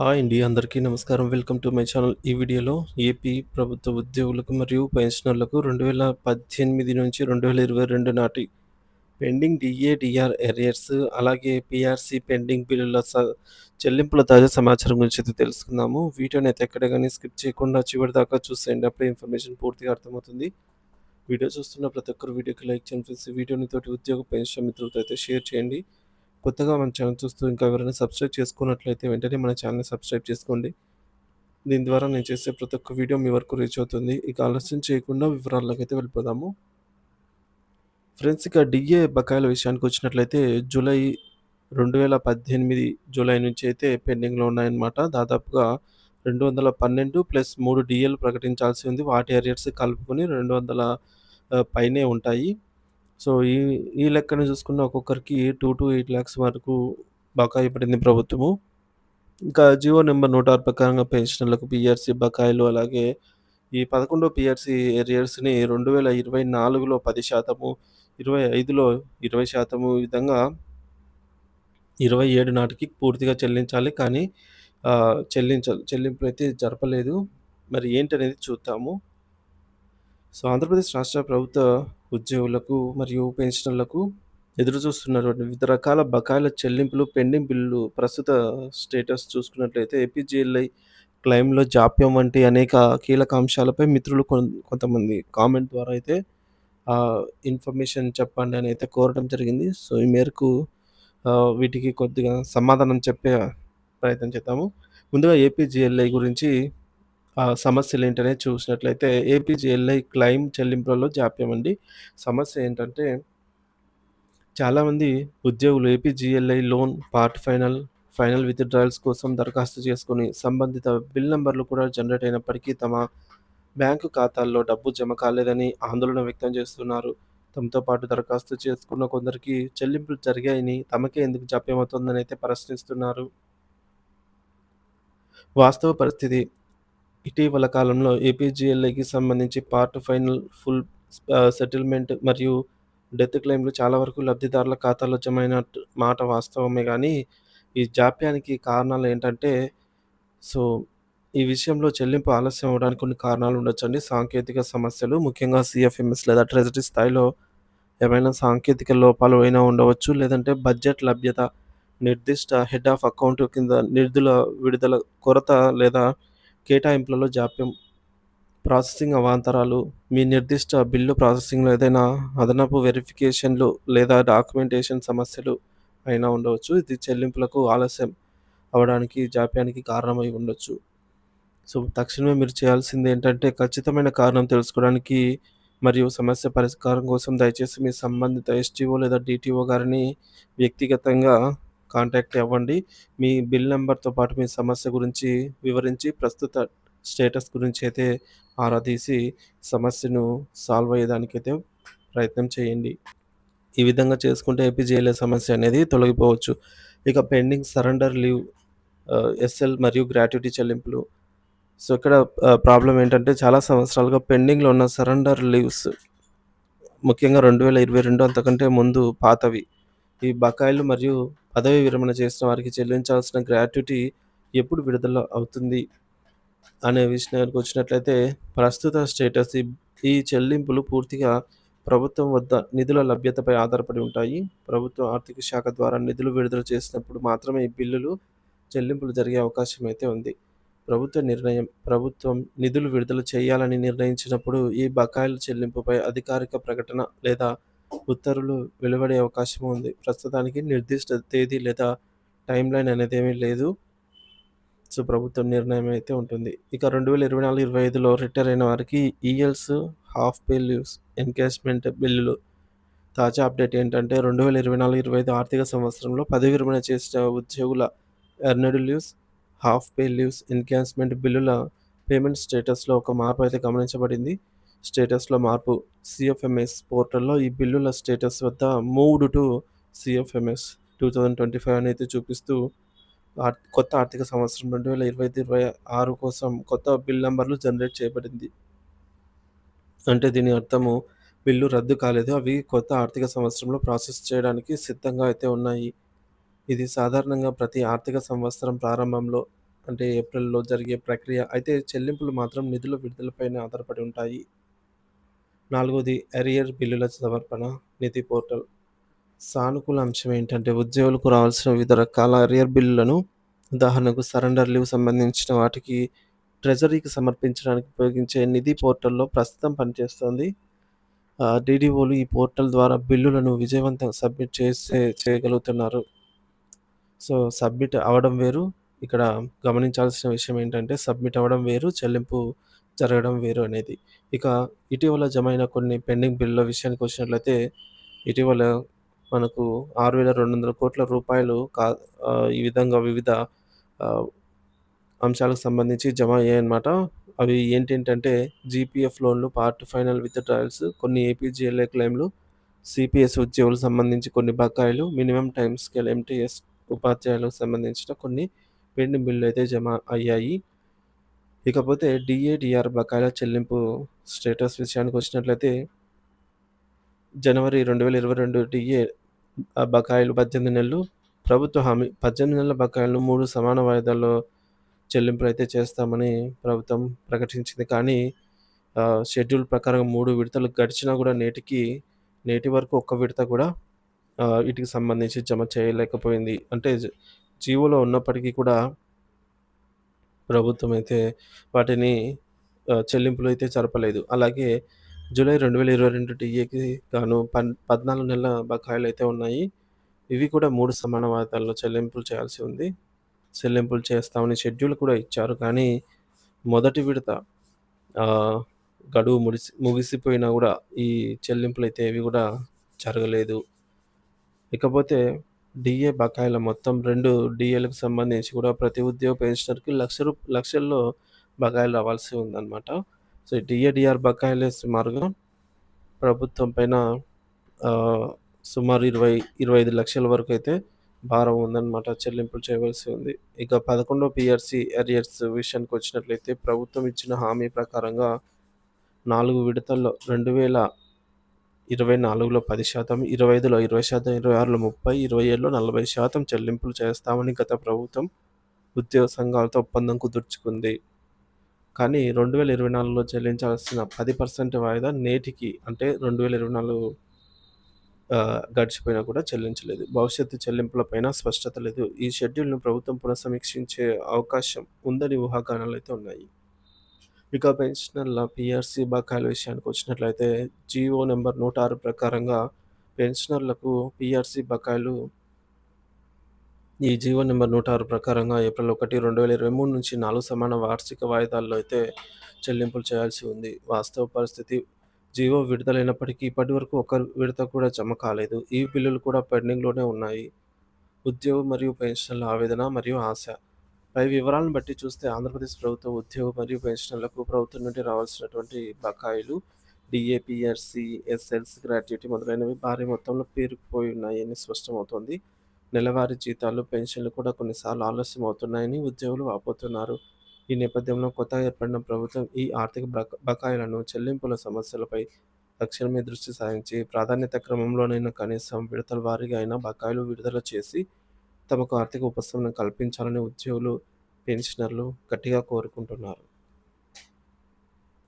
Hi అండి. అందరికీ నమస్కారం. Welcome to my channel. ఈ వీడియోలో ఏపీ ప్రభుత్వ ఉద్యోగులకు మరియు పెన్షనర్లకు 2018 నుంచి 2022 నాటి పెండింగ్ డీఏ, ఎరియర్స్ అలాగే పీఆర్సీ పెండింగ్ బిల్లుల స చెల్లింపుల తాజా సమాచారం గురించి అయితే తెలుసుకుందాము. అయితే ఎక్కడ కానీ స్కిప్ చేయకుండా చివరి దాకా చూసేయండి. అప్పుడే ఇన్ఫర్మేషన్ పూర్తిగా అర్థమవుతుంది. వీడియో చూస్తున్న ప్రతి ఒక్కరు వీడియోకి లైక్ చేయండి ఫ్రెండ్స్. వీడియోని తోటి ఉద్యోగ పెన్షన్ మిత్రులతో అయితే షేర్ చేయండి. కొత్తగా మన ఛానల్ చూస్తూ ఇంకా ఎవరైనా సబ్స్క్రైబ్ చేసుకున్నట్లయితే వెంటనే మన ఛానల్‌ని సబ్స్క్రైబ్ చేసుకోండి. దీని ద్వారా నేను చేసే ప్రతి ఒక్క వీడియో మీ వరకు రీచ్ అవుతుంది. ఇక ఆలస్యం చేయకుండా వివరాల్లోకైతే వెళ్ళిపోదాము. ఫ్రెండ్స్ ఇక డీఏ బకాయిల విషయానికి వచ్చినట్లయితే జూలై 2018 జూలై నుంచి అయితే పెండింగ్‌లో ఉన్నాయన్నమాట. దాదాపుగా 212 ప్లస్ మూడు డీఏలు ప్రకటించాల్సి ఉంది. వాటి ఏరియర్స్ కలుపుకొని రెండు వందల పైనే ఉంటాయి. సో, ఈ ఈ లెక్కను చూసుకున్న ఒక్కొక్కరికి టూ టు ఎయిట్ ల్యాక్స్ వరకు బకాయి పడింది ప్రభుత్వము. ఇంకా జియో నంబర్ 106 ప్రకారంగా పెన్షనర్లకు పిఆర్సీ బకాయిలు అలాగే ఈ పదకొండో పిఆర్సీ ఎరియర్స్‌ని 2024లో 10%, 25లో 20% ఈ విధంగా 27 నాటికి పూర్తిగా చెల్లించాలి. కానీ చెల్లించ చెల్లింపులు అయితే జరపలేదు. మరి ఏంటనేది చూద్దాము. సో, ఆంధ్రప్రదేశ్ రాష్ట్ర ప్రభుత్వ ఉద్యోగులకు మరియు పెన్షనర్లకు ఎదురుచూస్తున్నటువంటి వివిధ రకాల బకాయిల చెల్లింపులు, పెండింగ్ బిల్లులు ప్రస్తుత స్టేటస్ చూసుకున్నట్లయితే ఏపీజీఎల్ఐ క్లెయిమ్‌లో జాప్యం వంటి అనేక కీలక అంశాలపై మిత్రులు కొంతమంది కామెంట్ ద్వారా అయితే ఇన్ఫర్మేషన్ చెప్పండి అని అయితే కోరడం జరిగింది. సో, ఈ మేరకు వీటికి కొద్దిగా సమాధానం చెప్పే ప్రయత్నం చేద్దాము. ముందుగా ఏపీజీఎల్ఐ గురించి ఆ ఏంటనే చూసినట్లయితే ఏపీజీఎల్ఐ క్లైమ్ చెల్లింపులలో జాప్యం అండి. సమస్య ఏంటంటే చాలామంది ఉద్యోగులు APGLI loan, part final, final withdrawals కోసం దరఖాస్తు చేసుకుని సంబంధిత బిల్ నెంబర్లు కూడా జనరేట్ అయినప్పటికీ తమ బ్యాంకు ఖాతాల్లో డబ్బు జమ కాలేదని ఆందోళన వ్యక్తం చేస్తున్నారు. తమతో పాటు దరఖాస్తు చేసుకున్న కొందరికి చెల్లింపులు జరిగాయని, తమకే ఎందుకు జాప్యమవుతోందని అయితే ప్రశ్నిస్తున్నారు. వాస్తవ పరిస్థితి ఇటీవల కాలంలో ఏపీజీఎల్ఐకి సంబంధించి పార్ట్ ఫైనల్, ఫుల్ సెటిల్‌మెంట్ మరియు డెత్ క్లెయిమ్‌లు చాలా వరకు లబ్ధిదారుల ఖాతాలో జమైన మాట వాస్తవమే కానీ ఈ జాప్యానికి కారణాలు ఏంటంటే సో, ఈ విషయంలో చెల్లింపు ఆలస్యం అవడానికి కొన్ని కారణాలు ఉండొచ్చండి. సాంకేతిక సమస్యలు ముఖ్యంగా సిఎఫ్ఎంఎస్ లేదా ట్రెజరీ స్థాయిలో ఏమైనా సాంకేతిక లోపాలు అయినా ఉండవచ్చు. లేదంటే బడ్జెట్ లభ్యత, నిర్దిష్ట హెడ్ ఆఫ్ అకౌంట్ కింద నిధుల విడుదల కొరత లేదా కేటాయింపులలో జాప్యం, ప్రాసెసింగ్ అవాంతరాలు, మీ నిర్దిష్ట బిల్లు ప్రాసెసింగ్‌లో ఏదైనా అదనపు వెరిఫికేషన్‌లు లేదా డాక్యుమెంటేషన్ సమస్యలు అయినా ఉండవచ్చు. ఇది చెల్లింపులకు ఆలస్యం అవ్వడానికి, జాప్యానికి కారణమై ఉండొచ్చు. సో, తక్షణమే మీరు చేయాల్సింది ఏంటంటే ఖచ్చితమైన కారణం తెలుసుకోవడానికి మరియు సమస్య పరిష్కారం కోసం దయచేసి మీ సంబంధిత ఎస్‌టీఓ లేదా డీటీఓ గారిని వ్యక్తిగతంగా కాంటాక్ట్ అవ్వండి. మీ బిల్ నెంబర్తో పాటు మీ సమస్య గురించి వివరించి ప్రస్తుత స్టేటస్ గురించి అయితే ఆరా తీసి సమస్యను సాల్వ్ అయ్యేదానికైతే ప్రయత్నం చేయండి. ఈ విధంగా చేసుకుంటే ఏపీజీఎల్ఐ సమస్య అనేది తొలగిపోవచ్చు. ఇక పెండింగ్ సరెండర్ లీవ్ ఎస్ఎల్ మరియు గ్రాట్యుటీ చెల్లింపులు. సో, ఇక్కడ ప్రాబ్లం ఏంటంటే చాలా సంవత్సరాలుగా పెండింగ్‌లో ఉన్న సరెండర్ లీవ్స్ ముఖ్యంగా 2022 అంతకంటే ముందు పాతవి. ఈ బకాయిలు మరియు పదవీ విరమణ చేసిన వారికి చెల్లించాల్సిన గ్రాట్యుటీ ఎప్పుడు విడుదల అవుతుంది అనే విషయానికి వచ్చినట్లయితే ప్రస్తుత స్టేటస్ ఈ చెల్లింపులు పూర్తిగా ప్రభుత్వం వద్ద నిధుల లభ్యతపై ఆధారపడి ఉంటాయి. ప్రభుత్వ ఆర్థిక శాఖ ద్వారా నిధులు విడుదల చేసినప్పుడు మాత్రమే ఈ బిల్లులు చెల్లింపులు జరిగే అవకాశం అయితే ఉంది. ప్రభుత్వ నిర్ణయం ప్రభుత్వం నిధులు విడుదల చేయాలని నిర్ణయించినప్పుడు ఈ బకాయిల చెల్లింపుపై అధికారిక ప్రకటన లేదా ఉత్తర్వులు వెలువడే అవకాశం ఉంది. ప్రస్తుతానికి నిర్దిష్ట తేదీ లేదా టైం లైన్ అనేది ఏమీ లేదు. సో, ప్రభుత్వం నిర్ణయం అయితే ఉంటుంది. ఇక 2024, 25లో రిటైర్ అయిన వారికి ELs, half pay leaves, encashment బిల్లులు. తాజా అప్డేట్ ఏంటంటే 2024, 25 ఆర్థిక సంవత్సరంలో పదవీ విరమణ చేసిన ఉద్యోగుల earned leaves, half pay leaves, encashment బిల్లుల పేమెంట్ స్టేటస్‌లో ఒక మార్పు అయితే గమనించబడింది. స్టేటస్‌లో మార్పు సిఎఫ్ఎంఎస్ పోర్టల్‌లో ఈ బిల్లుల స్టేటస్ వద్ద మూవ్డ్ టు సీఎఫ్ఎంఎస్ 2025 అని అయితే చూపిస్తూ ఆర్ కొత్త ఆర్థిక సంవత్సరం 2025, 26 కోసం కొత్త బిల్ నంబర్‌లు జనరేట్ చేయబడింది. అంటే దీని అర్థము బిల్లు రద్దు కాలేదు. అవి కొత్త ఆర్థిక సంవత్సరంలో ప్రాసెస్ చేయడానికి సిద్ధంగా అయితే ఉన్నాయి. ఇది సాధారణంగా ప్రతి ఆర్థిక సంవత్సరం ప్రారంభంలో అంటే ఏప్రిల్‌లో జరిగే ప్రక్రియ. అయితే చెల్లింపులు మాత్రం నిధుల విడుదలపైనే ఆధారపడి ఉంటాయి. నాలుగోది అరియర్ బిల్లుల సమర్పణ నిధి పోర్టల్. సానుకూల అంశం ఏంటంటే ఉద్యోగులకు రావాల్సిన వివిధ రకాల అరియర్ బిల్లులను ఉదాహరణకు సరెండర్ లీవ్ సంబంధించిన వాటికి ట్రెజరీకి సమర్పించడానికి ఉపయోగించే నిధి పోర్టల్‌లో ప్రస్తుతం పనిచేస్తుంది డీడీఓలు ఈ పోర్టల్ ద్వారా బిల్లులను విజయవంతంగా సబ్మిట్ చేసే చేయగలుగుతున్నారు. సో, సబ్మిట్ అవ్వడం వేరు. ఇక్కడ గమనించాల్సిన విషయం ఏంటంటే సబ్మిట్ అవ్వడం వేరు, చెల్లింపు జరగడం వేరు అనేది. ఇక ఇటీవల జమైన కొన్ని పెండింగ్ బిల్లుల విషయానికొచ్చినట్లయితే ఇటీవల మనకు 6,200 రూపాయలు కా ఆహ్, ఈ విధంగా వివిధ ఆహ్, అంశాలకు సంబంధించి జమ అయ్యాయన్నమాట. అవి ఏంటేంటంటే జీపీఎఫ్ లోన్‌లు, పార్ట్ ఫైనల్ విత్‌డ్రాయల్స్, కొన్ని ఏపీజీఎల్ఐ క్లెయిమ్‌లు, సీపీఎస్ ఉద్యోగులకు సంబంధించి కొన్ని బకాయిలు, మినిమమ్ టైమ్ స్కేల్ ఎంటీఎస్ ఉపాధ్యాయులకు సంబంధించిన కొన్ని పెండింగ్ బిల్లులైతే జమ అయ్యాయి. ఇకపోతే డీఏ, బకాయిల చెల్లింపు స్టేటస్ విషయానికి వచ్చినట్లయితే జనవరి 2022 డీఏ డిఏ బకాయిలు 18 నెలలు. ప్రభుత్వ హామీ 18 నెలల బకాయిలను మూడు సమాన వాయిదాల్లో చెల్లింపులు అయితే చేస్తామని ప్రభుత్వం ప్రకటించింది. కానీ షెడ్యూల్ ప్రకారం మూడు విడతలు గడిచినా కూడా నేటికి నేటి వరకు ఒక్క విడత కూడా వీటికి సంబంధించి జమ చేయలేకపోయింది. అంటే జీవోలో ఉన్నప్పటికీ కూడా ప్రభుత్వం అయితే వాటిని చెల్లింపులు అయితే జరపలేదు. అలాగే జూలై రెండు వేల ఇరవై రెండు టీఏకి గాను పన్ 14 నెలల బకాయిలు అయితే ఉన్నాయి. ఇవి కూడా మూడు సమాన వాయిదాల్లో చెల్లింపులు చేయాల్సి ఉంది. చెల్లింపులు చేస్తామని షెడ్యూల్ కూడా ఇచ్చారు. కానీ మొదటి విడత గడువు ముడిసి ముగిసిపోయినా కూడా ఈ చెల్లింపులు అయితే ఏవి కూడా జరగలేదు. ఇకపోతే డీఏ బకాయిల మొత్తం రెండు డీఏలకు సంబంధించి కూడా ప్రతి ఉద్యోగ పెన్షనర్‌కి లక్ష రూ లక్షల్లో బకాయిలు రావాల్సి ఉందన్నమాట. సో, డిఏడిఆర్ డీఆర్ బకాయిలే సుమారుగా ప్రభుత్వం పైన సుమారు ఇరవై ఇరవై ఐదు లక్షల వరకు అయితే భారం ఉందన్నమాట. చెల్లింపులు చేయవలసి ఉంది. ఇక 11 పీఆర్సీ అరియర్స్ విషయానికొచ్చినట్లయితే ప్రభుత్వం ఇచ్చిన హామీ ప్రకారంగా నాలుగు విడతల్లో రెండు వేల ఇరవై నాలుగులో పది శాతం ఇరవై ఐదులో ఇరవై శాతం ఇరవై ఆరులో ముప్పై ఇరవై ఏడులో నలభై శాతం చెల్లింపులు చేస్తామని గత ప్రభుత్వం ఉద్యోగ సంఘాలతో ఒప్పందం కుదుర్చుకుంది. కానీ 2024లో చెల్లించాల్సిన 10% వాయిదా నేటికి అంటే రెండు వేల ఇరవై నాలుగు గడిచిపోయినా కూడా చెల్లించలేదు. భవిష్యత్తు చెల్లింపులపైన స్పష్టత లేదు. ఈ షెడ్యూల్‌ను ప్రభుత్వం పునఃసమీక్షించే అవకాశం ఉందని ఊహాగానాలు అయితే ఉన్నాయి. ఇక పెన్షనర్ల పీఆర్సీ బకాయిల విషయానికి వచ్చినట్లయితే జీవో నంబర్ 106 ప్రకారంగా పెన్షనర్లకు పిఆర్సీ బకాయిలు ఈ జీవో నంబర్ 106 ప్రకారంగా ఏప్రిల్ 1, 2023 నుంచి నాలుగు సమాన వార్షిక వాయిదాల్లో అయితే చెల్లింపులు చేయాల్సి ఉంది. వాస్తవ పరిస్థితి జీవో విడుదలైనప్పటికీ ఇప్పటి వరకు ఒక విడత కూడా జమ కాలేదు. ఈ బిల్లులు కూడా పెండింగ్‌లోనే ఉన్నాయి. ఉద్యోగం మరియు పెన్షన్ల ఆవేదన మరియు ఆశ. పై వివరాలను బట్టి చూస్తే ఆంధ్రప్రదేశ్ ప్రభుత్వ ఉద్యోగ మరియు పెన్షన్లకు ప్రభుత్వం నుండి రావాల్సినటువంటి బకాయిలు డిఏపిఆర్సి ఎస్ఎల్సి గ్రాట్యుటీ మొదలైనవి భారీ మొత్తంలో పేరుకుపోయి ఉన్నాయని స్పష్టమవుతోంది. నెలవారీ జీతాలు, పెన్షన్లు కూడా కొన్నిసార్లు ఆలస్యం అవుతున్నాయని ఉద్యోగులు వాపోతున్నారు. ఈ నేపథ్యంలో కొత్తగా ఏర్పడిన ప్రభుత్వం ఈ ఆర్థిక బక బకాయిలను చెల్లింపుల సమస్యలపై తక్షణమే దృష్టి సారించి ప్రాధాన్యత క్రమంలోనైనా కనీసం విడతల వారీగా అయినా బకాయిలు విడుదల చేసి తమకు ఆర్థిక ఉపశమనం కల్పించాలని ఉద్యోగులు, పెన్షనర్లు గట్టిగా కోరుకుంటున్నారు.